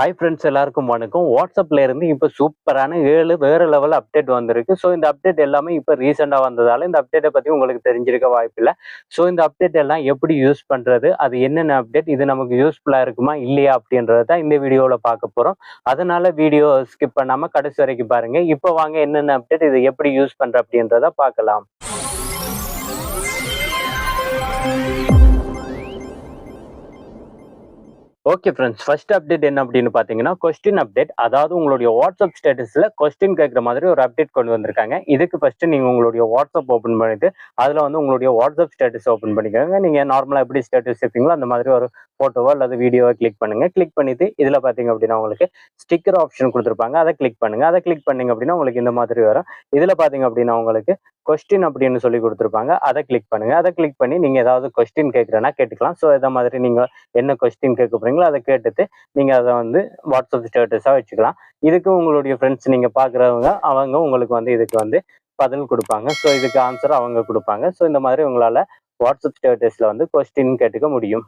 Hi friends எல்லாருக்கும் வணக்கம். வாட்ஸ்அப்ல இருந்து இப்போ சூப்பரான ஏழு வேறு லெவல் அப்டேட் வந்திருக்கு. ஸோ இந்த அப்டேட் எல்லாமே இப்போ ரீசெண்டாக வந்ததால இந்த அப்டேட்டை பற்றி உங்களுக்கு தெரிஞ்சிருக்க வாய்ப்பில்லை ஸோ இந்த அப்டேட் எல்லாம் எப்படி யூஸ் பண்ணுறது அது என்னென்ன அப்டேட் இது நமக்கு யூஸ்ஃபுல்லாக இருக்குமா? இல்லையா? அப்படின்றத தான் இந்த வீடியோவில் பார்க்க போகிறோம் அதனால வீடியோ ஸ்கிப் பண்ணாமல் கடைசி வரைக்கும் பாருங்கள் இப்போ வாங்க என்னென்ன அப்டேட் இது எப்படி யூஸ் பண்ணுற அப்படின்றத பார்க்கலாம். ஓகே ஃப்ரெண்ட்ஸ் ஃபர்ஸ்ட் அப்டேட் என்ன அப்படின்னு பார்த்தீங்கன்னா கொஸ்டின் அப்டேட் அதாவது உங்களுடைய வாட்ஸ்அப் ஸ்டேட்டஸில் கொஸ்டின் கேட்குற மாதிரி ஒரு அப்டேட் கொண்டு வந்திருக்காங்க. இதுக்கு ஃபர்ஸ்ட் நீங்கள் உங்களுடைய வாட்ஸ்அப் ஓப்பன் பண்ணிட்டு அதில் வந்து உங்களுடைய வாட்ஸ்அப் ஸ்டேட்டஸ் ஓப்பன் பண்ணிக்கோங்க. நீங்கள் நார்மலாக எப்படி ஸ்டேட்டஸ் இருப்பீங்களோ அந்த மாதிரி ஒரு ஃபோட்டோவோ அல்லது வீடியோவை கிளிக் பண்ணுங்கள் கிளிக் பண்ணிவிட்டு இதில் பார்த்தீங்க அப்படின்னா உங்களுக்கு ஸ்டிக்கர் ஆப்ஷன் கொடுத்துருப்பாங்க. அதை கிளிக் பண்ணுங்க. அதை கிளிக் பண்ணீங்க அப்படின்னா உங்களுக்கு இந்த மாதிரி வரும். இதில் பார்த்தீங்க அப்படின்னா உங்களுக்கு கொஸ்டின் அப்படின்னு சொல்லி கொடுத்துருப்பாங்க. அதை கிளிக் பண்ணுங்க. அதை கிளிக் பண்ணி நீங்கள் ஏதாவது கொஸ்டின் கேட்குறேன்னா கேட்டுக்கலாம். ஸோ இதை மாதிரி நீங்கள் என்ன கொஸ்டின் கேட்க போறீங்களோ அதை கேட்டுட்டு நீங்கள் அதை வந்து வாட்ஸ்அப் ஸ்டேட்டஸாக வச்சுக்கலாம். இதுக்கு உங்களுடைய ஃப்ரெண்ட்ஸ் நீங்கள் பார்க்குறவங்க அவங்க உங்களுக்கு வந்து இதுக்கு வந்து பதில் கொடுப்பாங்க. ஸோ இதுக்கு ஆன்சர் அவங்க கொடுப்பாங்க. ஸோ இந்த மாதிரி உங்களால் வாட்ஸ்அப் ஸ்டேட்டஸில் வந்து கொஸ்டின் கேட்டுக்க முடியும்.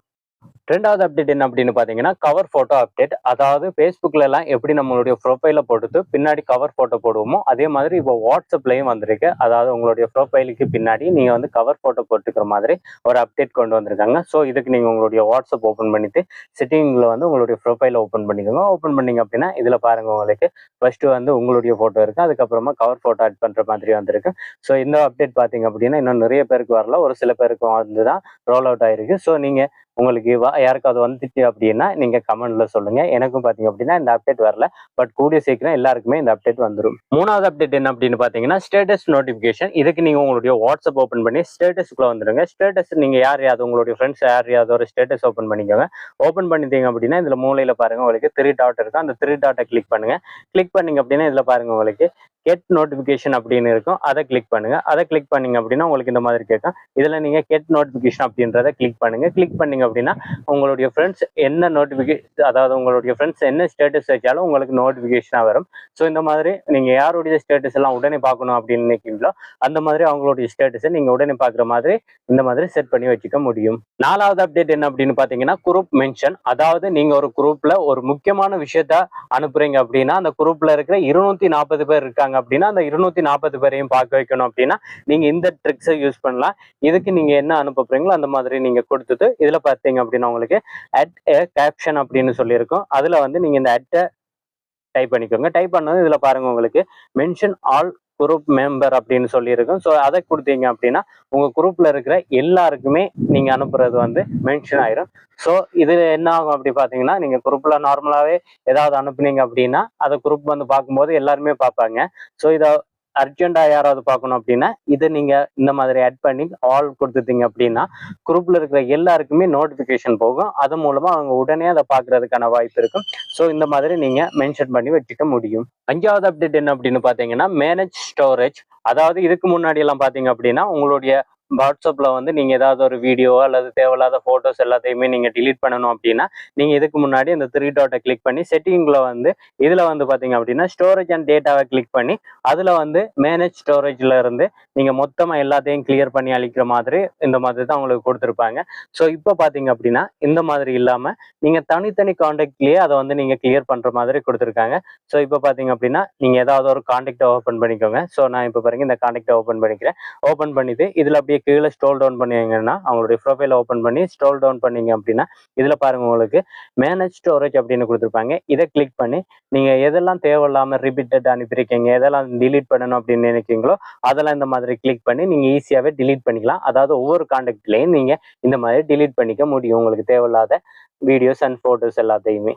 ரெண்டாவது அப்டேட் என்ன அப்படின்னு பார்த்தீங்கன்னா கவர் ஃபோட்டோ அப்டேட் அதாவது ஃபேஸ்புக்கில் எல்லாம் எப்படி நம்மளுடைய ப்ரொஃபைலை போட்டுட்டு பின்னாடி கவர் ஃபோட்டோ போடுவோமோ அதே மாதிரி இப்போ வாட்ஸ்அப்லையும் வந்திருக்கு. அதாவது உங்களுடைய ப்ரொஃபைலுக்கு பின்னாடி நீங்கள் வந்து கவர் ஃபோட்டோ போட்டுக்கிற மாதிரி ஒரு அப்டேட் கொண்டு வந்திருக்காங்க. ஸோ இதுக்கு நீங்கள் உங்களுடைய வாட்ஸ்அப் ஓப்பன் பண்ணிவிட்டு செட்டிங்கில் வந்து உங்களுடைய ப்ரொஃபைலை ஓப்பன் பண்ணிக்கோங்க. ஓப்பன் பண்ணீங்க அப்படின்னா இதில் பாருங்கள் உங்களுக்கு ஃபஸ்ட்டு வந்து உங்களுடைய ஃபோட்டோ இருக்குது அதுக்கப்புறமா கவர் ஃபோட்டோ ஆட் பண்ணுற மாதிரி வந்திருக்கு. ஸோ இந்த அப்டேட் பார்த்தீங்க அப்படின்னா இன்னும் நிறைய பேருக்கு வரல. ஒரு சில பேருக்கு வந்து தான் ரோல் அவுட் ஆயிருக்கு. ஸோ நீங்கள் உங்களுக்கு யாருக்கும் யாருக்காவது வந்துச்சு அப்படின்னா நீங்க கமெண்ட்டில் சொல்லுங்க. எனக்கும் பார்த்தீங்க அப்படின்னா இந்த அப்டேட் வரல. பட் கூடிய சீக்கிரம் எல்லாருக்குமே இந்த அப்டேட் வந்துடும் மூணாவது அப்டேட் என்ன அப்படின்னு பார்த்தீங்கன்னா ஸ்டேட்டஸ் நோட்டிஃபிகேஷன் இதுக்கு நீங்கள் உங்களுடைய வாட்ஸ்அப் ஓப்பன் பண்ணி ஸ்டேட்டஸ்க்குள்ள வந்துடுங்க ஸ்டேட்டஸ் நீங்கள் யார் யாவது உங்களுடைய ஃப்ரெண்ட்ஸ் யார் யாவது ஒரு ஸ்டேட்டஸ் ஓப்பன் பண்ணிக்கோங்க. ஓப்பன் பண்ணிட்டீங்க அப்படின்னா இதில் மூலையில் பாருங்கள் உங்களுக்கு த்ரீ டாட் இருக்கும் அந்த த்ரீ டாட்டை கிளிக் பண்ணுங்க. கிளிக் பண்ணிங்க அப்படின்னா இதில் பாருங்க உங்களுக்கு கெட் நோட்டிஃபிகேஷன் அப்படின்னு இருக்கும். அதை கிளிக் பண்ணுங்க. அதை கிளிக் பண்ணீங்க அப்படின்னா உங்களுக்கு இந்த மாதிரி கேட்கும். இதுல நீங்க கெட் நோட்டிபிகேஷன் அப்படின்றத கிளிக் பண்ணுங்க. கிளிக் பண்ணீங்க அப்படின்னா உங்களுடைய ஃப்ரெண்ட்ஸ் என்ன நோட்டிபிகேஷன் அதாவது உங்களுடைய ஃப்ரெண்ட்ஸ் என்ன ஸ்டேட்டஸ் வச்சாலும் உங்களுக்கு நோட்டிபிகேஷனாக வரும். ஸோ இந்த மாதிரி நீங்க யாருடைய ஸ்டேட்டஸ் எல்லாம் உடனே பார்க்கணும் அப்படின்னு நினைக்கிறீங்களோ அந்த மாதிரி அவங்களுடைய ஸ்டேட்டஸை நீங்க உடனே பார்க்குற மாதிரி இந்த மாதிரி செட் பண்ணி வச்சுக்க முடியும். நாலாவது அப்டேட் என்ன அப்படின்னு பார்த்தீங்கன்னா குரூப் மென்ஷன் அதாவது நீங்க ஒரு குரூப்ல ஒரு முக்கியமான விஷயத்த அனுப்புறீங்க அப்படின்னா அந்த குரூப்ல இருக்கிற இருநூத்தி நாற்பது பேர் இருக்காங்க. அப்படின்னா அந்த இருநூத்தி நாற்பது பேரையும் பார்க்க வைக்கணும் அப்படின்னா நீங்க இந்த ட்ரிக்ஸை யூஸ் பண்ணலாம். இதுக்கு நீங்க என்ன அனுப்புறீங்களோ அந்த மாதிரி நீங்க கொடுத்துட்டு இதுல பார்த்தீங்க அப்படின்னா உங்களுக்கு அட் ஏ கேப்ஷன் அப்படின்னு சொல்லியிருக்கோம். அதுல வந்து நீங்க இந்த அட்டை டைப் பண்ணிக்கோங்க. டைப் பண்ணது இதுல பாருங்க உங்களுக்கு மென்ஷன் ஆல் குரூப் மெம்பர் அப்படின்னு சொல்லியிருக்கும். ஸோ அதை கொடுத்தீங்க அப்படின்னா உங்க குரூப்ல இருக்கிற எல்லாருக்குமே நீங்க அனுப்புறது வந்து மென்ஷன் ஆயிரும். ஸோ இது என்ன ஆகும் அப்படி பார்த்தீங்கன்னா நீங்க குரூப்ல நார்மலாவே ஏதாவது அனுப்புனீங்க அப்படின்னா அதை குரூப் வந்து பார்க்கும்போது எல்லாருமே பார்ப்பாங்க. ஸோ இதை அர்ஜென்ட்டாக யாராவது பார்க்கணும் அப்படின்னா இதை நீங்க இந்த மாதிரி ஆட் பண்ணி ஆல் கொடுத்துட்டீங்க அப்படின்னா குரூப்ல இருக்கிற எல்லாருக்குமே நோட்டிபிகேஷன் போகும். அது மூலமா அவங்க உடனே அதை பார்க்கறதுக்கான வாய்ப்பு இருக்கும். ஸோ இந்த மாதிரி நீங்க மென்ஷன் பண்ணி வச்சுக்க முடியும். அஞ்சாவது அப்டேட் என்ன அப்படின்னு பாத்தீங்கன்னா மேனேஜ் ஸ்டோரேஜ் அதாவது இதுக்கு முன்னாடி எல்லாம் பாத்தீங்க அப்படின்னா உங்களுடைய வாட்ஸ்அப்பில் வந்து நீங்கள் ஏதாவது ஒரு வீடியோ அல்லது தேவையில்லாத ஃபோட்டோஸ் எல்லாத்தையுமே நீங்கள் டிலீட் பண்ணணும் அப்படின்னா நீங்கள் இதுக்கு முன்னாடி இந்த த்ரீ டாட்டை கிளிக் பண்ணி செட்டிங்கில் வந்து இதில் வந்து பார்த்தீங்க அப்படின்னா ஸ்டோரேஜ் அண்ட் டேட்டாவை கிளிக் பண்ணி அதில் வந்து மேனேஜ் ஸ்டோரேஜ்ல இருந்து நீங்கள் மொத்தமாக எல்லாத்தையும் கிளியர் பண்ணி அழிக்கிற மாதிரி இந்த மாதிரி தான் உங்களுக்கு கொடுத்துருப்பாங்க. ஸோ இப்போ பார்த்தீங்க அப்படின்னா இந்த மாதிரி இல்லாமல் நீங்கள் தனித்தனி காண்டாக்ட்லேயே அதை வந்து நீங்கள் கிளியர் பண்ணுற மாதிரி கொடுத்துருக்காங்க. ஸோ இப்போ பார்த்தீங்க அப்படின்னா நீங்கள் ஏதாவது ஒரு காண்டாக்டை ஓப்பன் பண்ணிக்கோங்க. ஸோ நான் இப்போ பாருங்க இந்த காண்டாக்டை ஓப்பன் பண்ணிக்கிறேன். ஓப்பன் பண்ணிவிட்டு இதில் அப்படியே கீழே ஸ்டோல் டவுன் பண்ணுவீங்கன்னா அவங்களுடைய ப்ரொஃபைல ஓப்பன் பண்ணி ஸ்டோல் டவுன் பண்ணீங்க அப்படின்னா இதில் பாருங்கள் உங்களுக்கு மேனேஜ் ஸ்டோரேஜ் அப்படின்னு கொடுத்துருப்பாங்க. இதை கிளிக் பண்ணி நீங்கள் எதெல்லாம் தேவையில்லாமல் ரிப்பீட்டட் அனுப்பியிருக்கீங்க எதெல்லாம் டிலீட் பண்ணணும் அப்படின்னு நினைக்கிறீங்களோ அதெல்லாம் இந்த மாதிரி கிளிக் பண்ணி நீங்கள் ஈஸியாகவே டிலீட் பண்ணிக்கலாம். அதாவது ஒவ்வொரு காண்டக்ட்லேயும் நீங்கள் இந்த மாதிரி டிலீட் பண்ணிக்க முடியும். உங்களுக்கு தேவையில்லாத வீடியோஸ் அண்ட் ஃபோட்டோஸ் எல்லாத்தையுமே.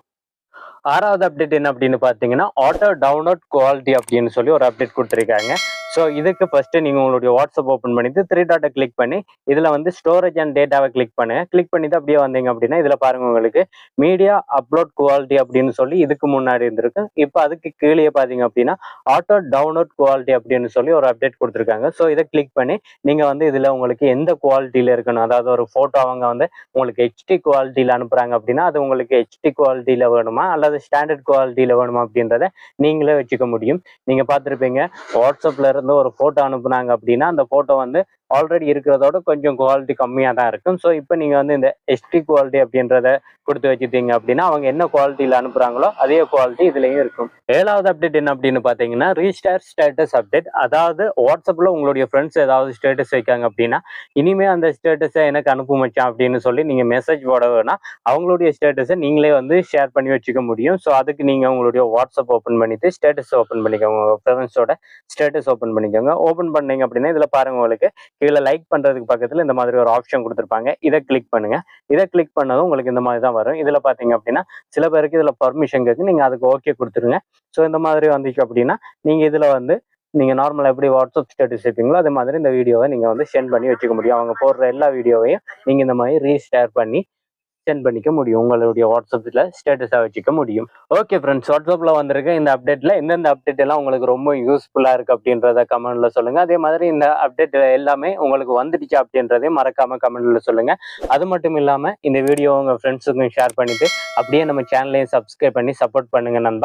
ஆறாவது அப்டேட் என்ன அப்படின்னு பார்த்தீங்கன்னா ஆட்டோ டவுன்லோட் குவாலிட்டி அப்படின்னு சொல்லி ஒரு அப்டேட் கொடுத்துருக்காங்க. ஸோ இதுக்கு ஃபஸ்ட்டு நீங்கள் உங்களுடைய வாட்ஸ்அப் ஓப்பன் பண்ணிட்டு த்ரீ டாட்டை கிளிக் பண்ணி இதில் வந்து ஸ்டோரேஜ் அண்ட் டேட்டாவை கிளிக் பண்ணுங்கள் கிளிக் பண்ணிட்டு அப்படியே வந்தீங்க அப்படின்னா இதில் பாருங்கள் உங்களுக்கு மீடியா அப்லோட் குவாலிட்டி அப்படின்னு சொல்லி இதுக்கு முன்னாடி இருந்திருக்கு இப்போ அதுக்கு கீழே பார்த்தீங்க அப்படின்னா ஆட்டோ டவுன்லோட் குவாலிட்டி அப்படின்னு சொல்லி ஒரு அப்டேட் கொடுத்துருக்காங்க. ஸோ இதை கிளிக் பண்ணி நீங்கள் வந்து இதில் உங்களுக்கு எந்த குவாலிட்டியில் இருக்கணும்? அதாவது ஒரு ஃபோட்டோ அவங்க வந்து உங்களுக்கு ஹெச்டி குவாலிட்டியில் அனுப்புகிறாங்க அப்படின்னா அது உங்களுக்கு ஹெச்டி குவாலிட்டியில் வேணுமா? அல்லது ஸ்டாண்டர்ட் குவாலிட்டியில வேணுமா அப்படின்றத நீங்களே வச்சுக்க முடியும். நீங்க பார்த்துருப்பீங்க வாட்ஸ்அப்ல இருந்து ஒரு போட்டோ அனுப்புனாங்க அப்படின்னா அந்த போட்டோ வந்து ஆல்ரெடி இருக்கிறதோட கொஞ்சம் குவாலிட்டி கம்மியாக தான் இருக்கும். ஸோ இப்போ நீங்கள் வந்து இந்த எஸ்டி குவாலிட்டி அப்படின்றத கொடுத்து வச்சுட்டீங்க அப்படின்னா அவங்க என்ன குவாலிட்டியில் அனுப்புகிறாங்களோ அதே குவாலிட்டி இதுலேயும் இருக்கும். ஏழாவது அப்டேட் என்ன அப்படின்னு பார்த்தீங்கன்னா ரீஸ்டார் ஸ்டேட்டஸ் அப்டேட் அதாவது வாட்ஸ்அப்பில் உங்களுடைய ஃப்ரெண்ட்ஸ் ஏதாவது ஸ்டேட்டஸ் வைக்காங்க அப்படின்னா இனிமேல் அந்த ஸ்டேட்டஸை எனக்கு அனுப்ப மச்சான் அப்படின்னு சொல்லி நீங்கள் மெசேஜ் போட வேணா அவங்களுடைய ஸ்டேட்டஸை நீங்களே வந்து ஷேர் பண்ணி வச்சுக்க முடியும். ஸோ அதுக்கு நீங்கள் உங்களுடைய வாட்ஸ்அப் ஓப்பன் பண்ணிட்டு ஸ்டேட்டஸ் ஓப்பன் பண்ணிக்கோங்க. ஃப்ரெண்ட்ஸோட ஸ்டேட்டஸ் ஓப்பன் பண்ணிக்கோங்க. ஓப்பன் பண்ணீங்க அப்படின்னா இதில் பாருங்க உங்களுக்கு கீழே லைக் பண்ணுறதுக்கு பக்கத்தில் இந்த மாதிரி ஒரு ஆப்ஷன் கொடுத்துருப்பாங்க. இதை கிளிக் பண்ணுங்கள் இதை கிளிக் பண்ணதும் உங்களுக்கு இந்த மாதிரி தான் வரும். இதில் பார்த்தீங்க அப்படின்னா சில பேருக்கு இதில் பர்மிஷன் கேட்கு நீங்கள் அதுக்கு ஓகே கொடுத்துருங்க. ஸோ இந்த மாதிரி வந்துச்சு அப்படின்னா நீங்கள் இதில் வந்து நீங்கள் நார்மலாக எப்படி வாட்ஸ்அப் ஸ்டேட்டஸ் வைப்பீங்களோ அதே மாதிரி இந்த வீடியோவை நீங்கள் வந்து சென்ட் பண்ணி வச்சுக்க முடியும். அவங்க போடுற எல்லா வீடியோவையும் நீங்கள் இந்த மாதிரி ரீஷேர் பண்ணி சென்ட் பண்ணிக்க முடியும். உங்களுடைய வாட்ஸ்அப்பில் ஸ்டேட்டஸாக வச்சுக்க முடியும். ஓகே ஃப்ரெண்ட்ஸ் வாட்ஸ்அப்பில் வந்திருக்க இந்த அப்டேட்டில் எந்தெந்த அப்டேட் எல்லாம் உங்களுக்கு ரொம்ப யூஸ்ஃபுல்லாக இருக்குது அப்படின்றத கமெண்ட்ல சொல்லுங்கள் அதே மாதிரி இந்த அப்டேட் எல்லாமே உங்களுக்கு வந்துடுச்சு அப்படின்றதையும் மறக்காம கமெண்ட்ல சொல்லுங்கள் அது மட்டும் இல்லாமல் இந்த வீடியோ உங்கள் ஃப்ரெண்ட்ஸுக்கும் ஷேர் பண்ணிட்டு அப்படியே நம்ம சேனலையும் சப்ஸ்கிரைப் பண்ணி சப்போர்ட் பண்ணுங்க நண்பா.